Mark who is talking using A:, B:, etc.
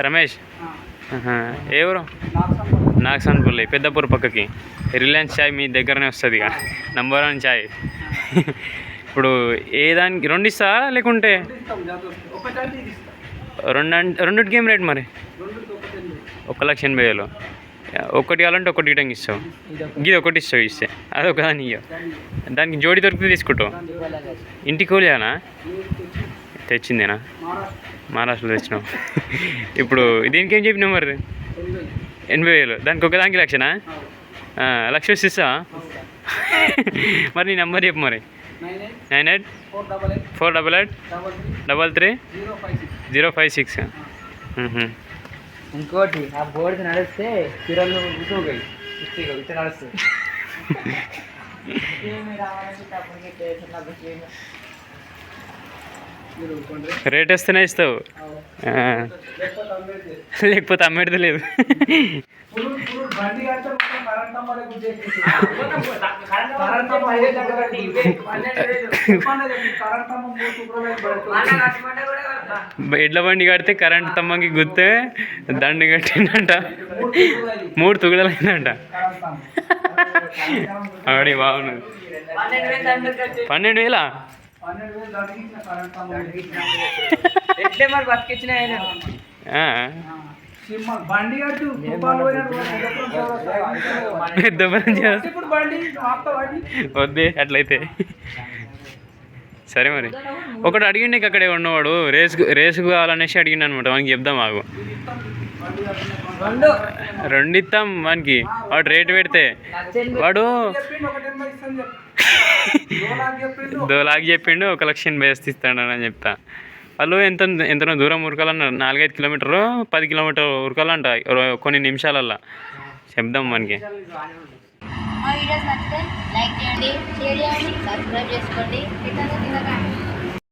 A: రమేష్.
B: ఏ ఊరు? నాగసాన్పల్లి పెద్దపూర్ పక్కకి. రిలయన్స్ చాయ్ మీ దగ్గరనే వస్తుంది ఇక. నంబర్ వన్ చాయ్. ఇప్పుడు ఏ దానికి రెండు ఇస్తా. లేకుంటే రెండు రెండుకి ఏం రేట్ మరి. ఒక లక్ష ఎనభై వేలు. ఒకటి కావాలంటే ఒకటి ఇటంగా ఇస్తావు.
A: ఇది ఒకటి.
B: ఇస్తావు ఇస్తే. అది ఒక దాని ఇయ్యవు.
A: దాన్ని
B: దానికి జోడి దొరికితే తీసుకుంటావు. ఇంటికి
A: తెచ్చి
B: తెచ్చిందేనా?
A: మహారాష్ట్ర
B: మహారాష్ట్రలో తెచ్చినావు. ఇప్పుడు దీనికి ఏం చెప్పినావు మరి. ఎనభై వేలు. దానికి ఒక దానికి లక్షనా? లక్ష
A: ఇస్తా.
B: మరి నీ నెంబర్ చెప్పు మరి.
A: Nine eight four double eight
B: double
A: three zero five six. ఇంకోటి ఆ బోర్డు నడిస్తే ఇట్లా నడుస్తుంది
B: రేట్ వస్తేనే ఇస్తావు. లేకపోతే అమ్మేది లేదు. ఎడ్ల బండి కడితే కరెంట్ తమ్మకి గుత్తే దండి కట్టిందంట.
A: మూడు
B: తుగుడలైందంట. అవి బాగున్నది. పన్నెండు వేలా?
C: ఎట్లే మరి.
A: బండి
B: వద్దే అట్లయితే. సరే మరి. ఒకటి అడిగిండి అక్కడే ఉన్నవాడు. రేసు రేసు కావాలనేసి అడిగిండు అనమాట వానికి చెప్దాం మాకు
C: రెండు.
B: ఇస్తాం వానికి. వాడు రేటు పెడితే. వాడు
A: చెప్పిండు
B: దోలాగి చెప్పిండు. ఒక లక్ష ఎనభై వేస్తే ఇస్తాడని చెప్తా. వాళ్ళు ఎంత ఎంతనో దూరం ఉరకాలన్నారు నాలుగైదు కిలోమీటర్లు పది కిలోమీటర్ ఉరకాలంట కొన్ని నిమిషాలల్లో. చెప్దాం మనకి
D: మా వీడియోస్ నచ్చితే లైక్ చేయండి షేర్ చేయండి సబ్స్క్రైబ్ చేసుకోండి.